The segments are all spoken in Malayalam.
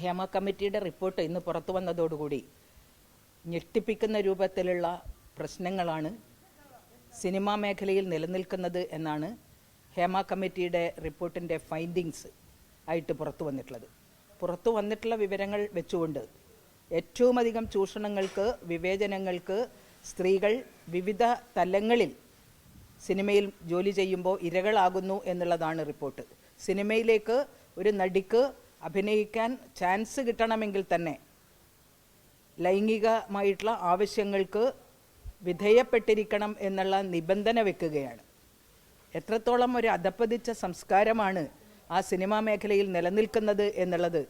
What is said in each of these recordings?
ഹേമ കമ്മിറ്റിയുടെ റിപ്പോർട്ട് ഇന്ന് പുറത്തു വന്നതോടുകൂടി ഞെട്ടിപ്പിക്കുന്ന രൂപത്തിലുള്ള പ്രശ്നങ്ങളാണ് സിനിമാ മേഖലയിൽ നിലനിൽക്കുന്നത് എന്നാണ് ഹേമ കമ്മിറ്റിയുടെ റിപ്പോർട്ടിന്റെ ഫൈൻഡിങ്സ് ആയിട്ട് പുറത്തു വന്നിട്ടുള്ളത്. പുറത്തു വന്നിട്ടുള്ള വിവരങ്ങൾ വെച്ചുകൊണ്ട് ഏറ്റവും അധികം ചൂഷണങ്ങൾക്ക് വിവേചനങ്ങൾക്ക് സ്ത്രീകൾ വിവിധ തലങ്ങളിൽ സിനിമയിൽ ജോലി ചെയ്യുമ്പോൾ ഇരകളാകുന്നു എന്നുള്ളതാണ് റിപ്പോർട്ട്. സിനിമയിലേക്ക് ഒരു നടിക്ക് അഭിനയിക്കാൻ ചാൻസ് കിട്ടണമെങ്കിൽ തന്നെ ലൈംഗികമായിട്ടുള്ള ആവശ്യങ്ങൾക്ക് വിധേയപ്പെട്ടിരിക്കണം എന്നുള്ള നിബന്ധന വെക്കുകയാണ്. എത്രത്തോളം ഒരു അധപ്പതിച്ച സംസ്കാരമാണ് ആ സിനിമാ മേഖലയിൽ നിലനിൽക്കുന്നത് എന്നുള്ളത്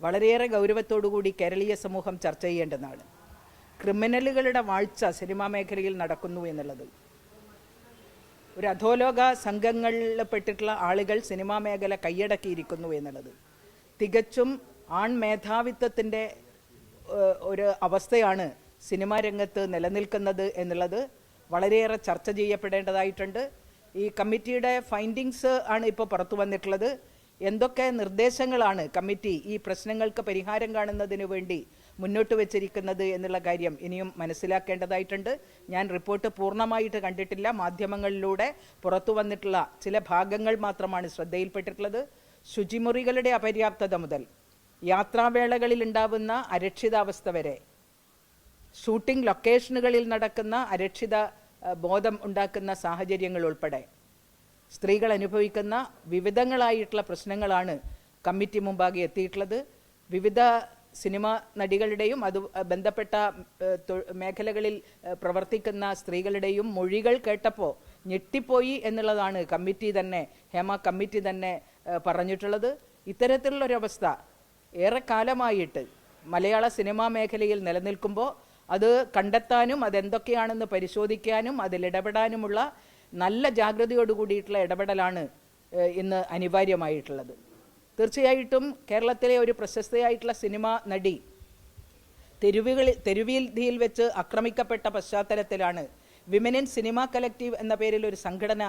വളരെയേറെ ഗൗരവത്തോടുകൂടി കേരളീയ സമൂഹം ചർച്ച ചെയ്യേണ്ടതാണ്. ക്രിമിനലുകളുടെ വാഴ്ച സിനിമാ മേഖലയിൽ നടക്കുന്നു എന്നുള്ളത്. ഒരു അധോലോക സംഘങ്ങളിൽ പെട്ടിട്ടുള്ള ആളുകൾ സിനിമാ മേഖല കൈയടക്കിയിരിക്കുന്നു എന്നുള്ളത്. തികച്ചും ആൺമേധാവിത്വത്തിന്റെ ഒരു അവസ്ഥയാണ് സിനിമാ രംഗത്ത് നിലനിൽക്കുന്നത് എന്നുള്ളത് വളരെയേറെ ചർച്ച ചെയ്യപ്പെടേണ്ടതായിട്ടുണ്ട്. ഈ കമ്മിറ്റിയുടെ ഫൈൻഡിങ്സ് ആണ് ഇപ്പോൾ പുറത്തു വന്നിട്ടുള്ളത്. എന്തൊക്കെ നിർദ്ദേശങ്ങളാണ് കമ്മിറ്റി ഈ പ്രശ്നങ്ങൾക്ക് പരിഹാരം കാണുന്നതിന് വേണ്ടി മുന്നോട്ട് വെച്ചിരിക്കുന്നത് എന്നുള്ള കാര്യം ഇനിയും മനസ്സിലാക്കേണ്ടതായിട്ടുണ്ട്. ഞാൻ റിപ്പോർട്ട് പൂർണമായിട്ട് കണ്ടിട്ടില്ല. മാധ്യമങ്ങളിലൂടെ പുറത്തു വന്നിട്ടുള്ള ചില ഭാഗങ്ങൾ മാത്രമാണ് ശ്രദ്ധയിൽപ്പെട്ടിട്ടുള്ളത്. ശുചിമുറികളുടെ അപര്യാപ്തത മുതൽ യാത്രാവേളകളിൽ ഉണ്ടാവുന്ന അരക്ഷിതാവസ്ഥ വരെ ഷൂട്ടിംഗ് ലൊക്കേഷനുകളിൽ നടക്കുന്ന അരക്ഷിത ബോധം ഉണ്ടാക്കുന്ന സാഹചര്യങ്ങൾ ഉൾപ്പെടെ സ്ത്രീകൾ അനുഭവിക്കുന്ന വിവിധങ്ങളായിട്ടുള്ള പ്രശ്നങ്ങളാണ് കമ്മിറ്റി മുമ്പാകെ എത്തിയിട്ടുള്ളത്. വിവിധ സിനിമ നടികളുടെയും അത് ബന്ധപ്പെട്ട മേഖലകളിൽ പ്രവർത്തിക്കുന്ന സ്ത്രീകളുടെയും മൊഴികൾ കേട്ടപ്പോൾ ഞെട്ടിപ്പോയി എന്നുള്ളതാണ് കമ്മിറ്റി തന്നെ ഹേമ കമ്മിറ്റി തന്നെ പറഞ്ഞിട്ടുള്ളത്. ഇത്തരത്തിലുള്ളൊരവസ്ഥ ഏറെക്കാലമായിട്ട് മലയാള സിനിമാ മേഖലയിൽ നിലനിൽക്കുമ്പോൾ അത് കണ്ടെത്താനും അതെന്തൊക്കെയാണെന്ന് പരിശോധിക്കാനും അതിലിടപെടാനുമുള്ള നല്ല ജാഗ്രതയോട് കൂടിയിട്ടുള്ള ഇടപെടലാണ് ഇന്ന് അനിവാര്യമായിട്ടുള്ളത്. തീർച്ചയായിട്ടും കേരളത്തിലെ ഒരു പ്രശസ്തയായിട്ടുള്ള സിനിമ നടി തെരുവുകളിൽ തെരുവീതിയിൽ വെച്ച് ആക്രമിക്കപ്പെട്ട പശ്ചാത്തലത്തിലാണ് വിമനിൻ സിനിമ കലക്റ്റീവ് എന്ന പേരിൽ ഒരു സംഘടന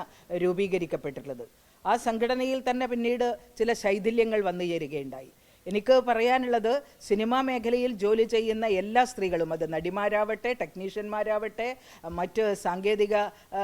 രൂപീകരിക്കപ്പെട്ടിട്ടുള്ളത്. ആ സംഘടനയിൽ തന്നെ പിന്നീട് ചില ശൈഥില്യങ്ങൾ വന്നു ചേരുകയുണ്ടായി എനിക്ക് പറയാനുള്ളത് സിനിമാ മേഖലയിൽ ജോലി ചെയ്യുന്ന എല്ലാ സ്ത്രീകളും അത് നടിമാരാവട്ടെ ടെക്നീഷ്യന്മാരാവട്ടെ മറ്റ് സാങ്കേതിക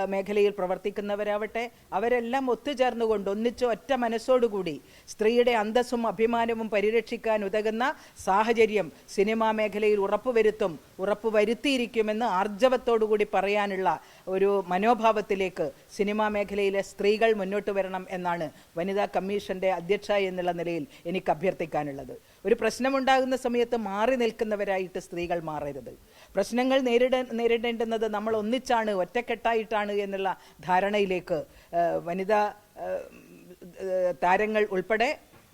മേഖലയിൽ പ്രവർത്തിക്കുന്നവരാവട്ടെ അവരെല്ലാം ഒത്തുചേർന്നുകൊണ്ട് ഒന്നിച്ച് ഒറ്റ മനസ്സോടുകൂടി സ്ത്രീയുടെ അന്തസ്സും അഭിമാനവും പരിരക്ഷിക്കാൻ ഉതകുന്ന സാഹചര്യം സിനിമാ മേഖലയിൽ ഉറപ്പുവരുത്തും ഉറപ്പുവരുത്തിയിരിക്കുമെന്ന് ആർജവത്തോടുകൂടി പറയാനുള്ള ഒരു മനോഭാവത്തിലേക്ക് സിനിമാ മേഖലയിലെ സ്ത്രീകൾ മുന്നോട്ട് വരണം എന്നാണ് വനിതാ കമ്മീഷന്റെ അധ്യക്ഷ എന്നുള്ള നിലയിൽ എനിക്ക് അഭ്യർത്ഥിക്കാനുള്ളത് ഒരു പ്രശ്നമുണ്ടാകുന്ന സമയത്ത് മാറി നിൽക്കുന്നവരായിട്ട് സ്ത്രീകൾ മാറരുത്. പ്രശ്നങ്ങൾ നേരിട നേരിടേണ്ടുന്നത് നമ്മൾ ഒന്നിച്ചാണ് ഒറ്റക്കെട്ടായിട്ടാണ് എന്നുള്ള ധാരണയിലേക്ക് വനിതാ താരങ്ങൾ ഉൾപ്പെടെ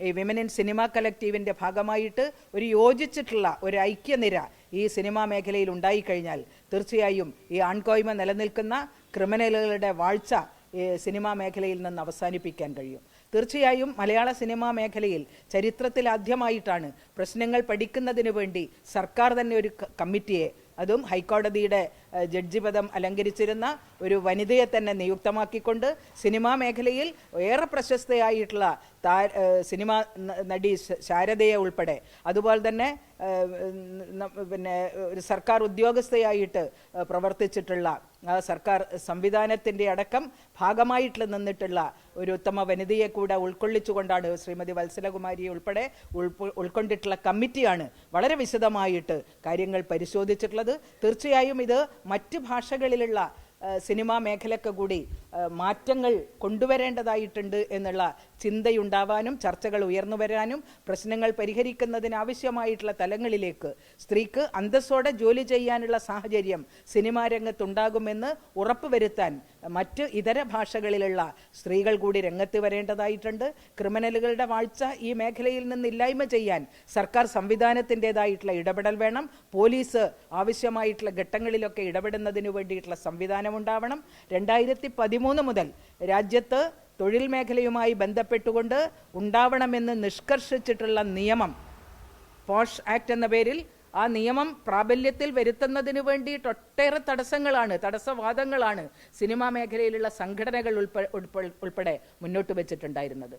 ഈ വിമൻ ഇൻ സിനിമ കലക്റ്റീവിന്റെ ഭാഗമായിട്ട് ഒരു യോജിച്ചിട്ടുള്ള ഒരു ഐക്യനിര ഈ സിനിമാ മേഖലയിൽ ഉണ്ടായിക്കഴിഞ്ഞാൽ തീർച്ചയായും ഈ ആൺകോയ്മ നിലനിൽക്കുന്ന ക്രിമിനലുകളുടെ വാഴ്ച സിനിമാ മേഖലയിൽ നിന്ന് അവസാനിപ്പിക്കാൻ കഴിയും. തീർച്ചയായും മലയാള സിനിമാ മേഖലയിൽ ചരിത്രത്തിൽ ആദ്യമായിട്ടാണ് പ്രശ്നങ്ങൾ പഠിക്കുന്നതിന് വേണ്ടി സർക്കാർ തന്നെ ഒരു കമ്മിറ്റിയെ അതും ഹൈക്കോടതിയുടെ ജഡ്ജി പദം അലങ്കരിച്ചിരുന്ന ഒരു വനിതയെ തന്നെ നിയുക്തമാക്കിക്കൊണ്ട് സിനിമാ മേഖലയിൽ ഏറെ പ്രശസ്തയായിട്ടുള്ള സിനിമാ നടി ശാരദയെ ഉൾപ്പെടെ. അതുപോലെ തന്നെ പിന്നെ ഒരു സർക്കാർ ഉദ്യോഗസ്ഥയായിട്ട് പ്രവർത്തിച്ചിട്ടുള്ള സർക്കാർ സംവിധാനത്തിന്റെ അടക്കം ഭാഗമായിട്ട് നിന്നിട്ടുള്ള ഒരു ഉത്തമ വനിതയെ കൂടെ ഉൾക്കൊള്ളിച്ചുകൊണ്ടാണ് ശ്രീമതി വത്സലകുമാരിയെ ഉൾപ്പെടെ ഉൾപ്പ- ഉൾക്കൊണ്ടിട്ടുള്ള കമ്മിറ്റിയാണ് വളരെ വിശദമായിട്ട് കാര്യങ്ങൾ പരിശോധിച്ചിട്ടുള്ളത്. തീർച്ചയായും ഇത് മറ്റ് ഭാഷകളിലുള്ള സിനിമാ മേഖലയ്ക്ക് കൂടി മാറ്റങ്ങൾ കൊണ്ടുവരേണ്ടതായിട്ടുണ്ട് എന്നുള്ള ചിന്തയുണ്ടാവാനും ചർച്ചകൾ ഉയർന്നു വരാനും പ്രശ്നങ്ങൾ പരിഹരിക്കുന്നതിനാവശ്യമായിട്ടുള്ള തലങ്ങളിലേക്ക് സ്ത്രീക്ക് അന്തസ്സോടെ ജോലി ചെയ്യാനുള്ള സാഹചര്യം സിനിമാ രംഗത്തുണ്ടാകുമെന്ന് ഉറപ്പുവരുത്താൻ മറ്റ് ഇതര ഭാഷകളിലുള്ള സ്ത്രീകൾ കൂടി രംഗത്ത് വരേണ്ടതായിട്ടുണ്ട്. ക്രിമിനലുകളുടെ വാഴ്ച ഈ മേഖലയിൽ നിന്ന് ഇല്ലായ്മ ചെയ്യാൻ സർക്കാർ സംവിധാനത്തിന്റെതായിട്ടുള്ള ഇടപെടൽ വേണം. പോലീസ് ആവശ്യമായിട്ടുള്ള ഘട്ടങ്ങളിലൊക്കെ ഇടപെടുന്നതിന് വേണ്ടിയിട്ടുള്ള സംവിധാനം ഉണ്ടാവണം. രണ്ടായിരത്തി പതിമൂന്ന് മുതൽ രാജ്യത്ത് തൊഴിൽ മേഖലയുമായി ബന്ധപ്പെട്ടുകൊണ്ട് ഉണ്ടാവണമെന്ന് നിഷ്കർഷിച്ചിട്ടുള്ള നിയമം പോഷ് ആക്ട് എന്ന പേരിൽ ആ നിയമം പ്രാബല്യത്തിൽ വരുത്തുന്നതിന് വേണ്ടിയിട്ട് ഒട്ടേറെ തടസ്സങ്ങളാണ് തടസ്സവാദങ്ങളാണ് സിനിമാ മേഖലയിലുള്ള സംഘടനകൾ ഉൾപ്പെടെ ഉൾപ്പെ- ഉൾപ്പെടെ മുന്നോട്ട് വെച്ചിട്ടുണ്ടായിരുന്നത്.